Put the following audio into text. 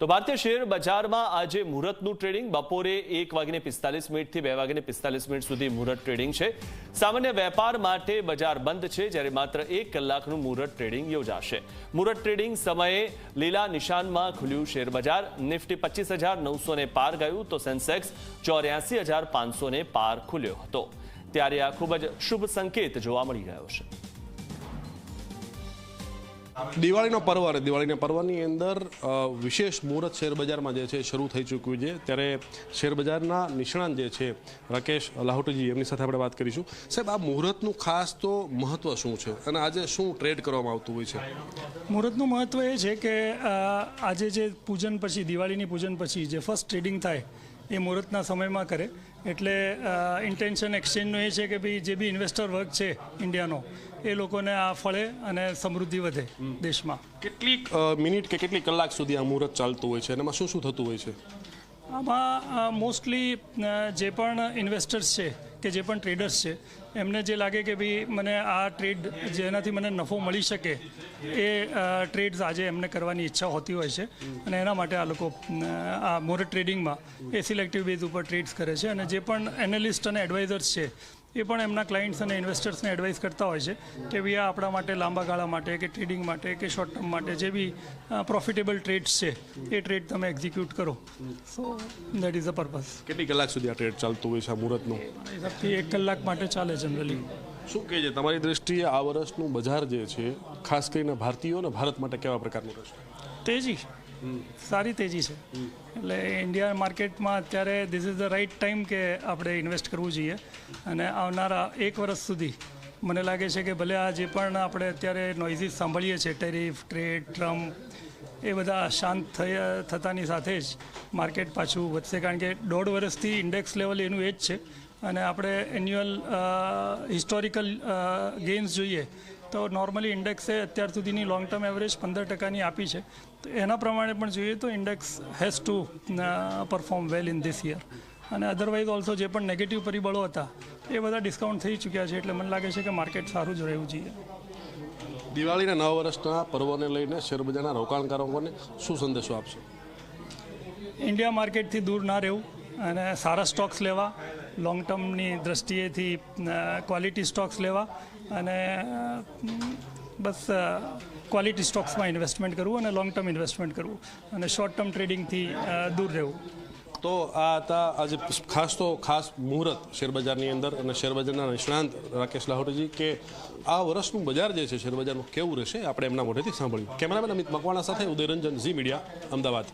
તો ભારતીય શેર બજારમાં આજે મુહૂર્તનું ટ્રેડિંગ બપોરે એક વાગીને પિસ્તાલીસ મિનિટથી બે વાગીને પિસ્તાલીસ મિનિટ સુધી મુહૂર્ત ટ્રેડિંગ છે. સામાન્ય વેપાર માટે બજાર બંધ છે, જ્યારે માત્ર એક કલાકનું મુહૂર્ત ટ્રેડિંગ યોજાશે. મુહૂર્ત ટ્રેડિંગ સમયે લીલા નિશાનમાં ખુલ્યું શેર બજાર. નિફ્ટી પચીસ હજાર નવસોને પાર ગયું તો સેન્સેક્સ ચોર્યાસી હજાર પાંચસોને પાર ખુલ્યો હતો. ત્યારે આ ખૂબ જ શુભ સંકેત જોવા મળી રહ્યો છે. દિવાળીનો પર્વ અને દિવાળીના પર્વની અંદર વિશેષ મુહૂર્ત શેરબજારમાં જે છે શરૂ થઈ ચૂક્યું છે. ત્યારે શેરબજારના નિષ્ણાંત જે છે રાકેશ લાહોટીજી એમની સાથે આપણે વાત કરીશું. સાહેબ, આ મુહૂર્તનું ખાસ તો મહત્વ શું છે? અને આજે શું ટ્રેડ કરવામાં આવતું હોય છે? મુહૂર્તનું મહત્વ એ છે કે આજે જે પૂજન પછી, દિવાળીની પૂજન પછી જે ફર્સ્ટ ટ્રેડિંગ થાય એ મુહૂર્તના સમયમાં કરે. એટલે ઇન્ટેન્શન એક્સચેન્જનું એ છે કે ભાઈ જે બી ઇન્વેસ્ટર વર્ગ છે ઇન્ડિયાનો એ લોકોને આ ફળે અને સમૃદ્ધિ વધે દેશમાં. કેટલી મિનિટ કે કેટલી કલાક સુધી આ મુહૂર્ત ચાલતું હોય છે અને એમાં શું શું થતું હોય છે? આમાં મોસ્ટલી જે પણ ઇન્વેસ્ટર્સ છે કે જે પણ ટ્રેડર્સ છે, એમને જે લાગે કે ભાઈ મને આ ટ્રેડ જેનાથી મને નફો મળી શકે એ ટ્રેડ્સ આજે એમને કરવાની ઈચ્છા હોતી હોય છે. અને એના માટે આ લોકો આ મોર ટ્રેડિંગમાં એ સિલેક્ટિવ બેઝ ઉપર ટ્રેડ્સ કરે છે. અને જે પણ એનાલિસ્ટ અને એડવાઇઝર્સ છે એ પણ એમના ક્લાયન્ટ્સ અને ઇન્વેસ્ટર્સને એડવાઇસ કરતા હોય છે કે ભાઈ આ આપણા માટે લાંબા ગાળા માટે કે ટ્રેડિંગ માટે કે શોર્ટ ટર્મ માટે જે બી પ્રોફિટેબલ ટ્રેડ્સ છે એ ટ્રેડ તમે એક્ઝિક્યુટ કરો. So that is a purpose કેટલી કલાક સુધી આ ટ્રેડ ચાલતું હોય છે આ મુહૂર્તનું? હિસાબથી એક કલાક માટે ચાલે જનરલી શું કહે છે? તમારી દ્રષ્ટિએ આ વર્ષનું બજાર જે છે ખાસ કરીને ભારતીયો અને ભારત માટે કેવા પ્રકારનું રહેશે તેજી. સારી તેજી છે. એટલે ઇન્ડિયા માર્કેટમાં અત્યારે this is the right time કે આપણે ઇન્વેસ્ટ કરવું જોઈએ. અને આવનારા એક વર્ષ સુધી મને લાગે છે કે ભલે આ જે પણ આપણે અત્યારે નોઇઝીસ સાંભળીએ છીએ ટેરિફ ટ્રેડ ટ્રમ્પ એ બધા શાંત થયા, થતાની સાથે જ માર્કેટ પાછું વધશે. કારણ કે દોઢ વર્ષથી ઇન્ડેક્સ લેવલ એનું એ જ છે. અને આપણે એન્યુઅલ હિસ્ટોરિકલ ગેઇન્સ જોઈએ. તો નોર્મલી ઇન્ડેક્સે અત્યાર સુધીની લોંગ ટર્મ એવરેજ પંદર ટકાની આપી છે. તો એના પ્રમાણે પણ જોઈએ તો index has to perform well in this year અને અધરવાઇઝ ઓલ્સો જે પણ નેગેટિવ પરિબળો હતા એ બધા ડિસ્કાઉન્ટ થઈ ચૂક્યા છે એટલે મને લાગે છે કે માર્કેટ સારું જ રહેવું જોઈએ. દિવાળીના નવા વર્ષના પર્વને લઈને શેરબજારના રોકાણકારોને શું સંદેશો આપશો? ઇન્ડિયા માર્કેટથી દૂર ના રહેવું. અને સારા સ્ટોક્સ લેવા લોંગ ટર્મની દ્રષ્ટિએથી ક્વોલિટી સ્ટોક્સ લેવા અને બસ ક્વોલિટી સ્ટોક્સમાં ઇન્વેસ્ટમેન્ટ કરવું અને લોંગ ટર્મ ઇન્વેસ્ટમેન્ટ કરવું અને શોર્ટ ટર્મ ટ્રેડિંગથી દૂર રહેવું. તો આ હતા આજે ખાસ તો ખાસ મુહૂર્ત શેરબજારની અંદર અને શેરબજારના નિષ્ણાંત રાકેશ લાહોટીજી કે આ વર્ષનું બજાર જે છે શેરબજારનું કેવું રહેશે? આપણે એમના મોઢેથી સાંભળ્યું. કેમેરામેન અમિત મકવાણા સાથે ઉદયરંજન ઝી મીડિયા, અમદાવાદ.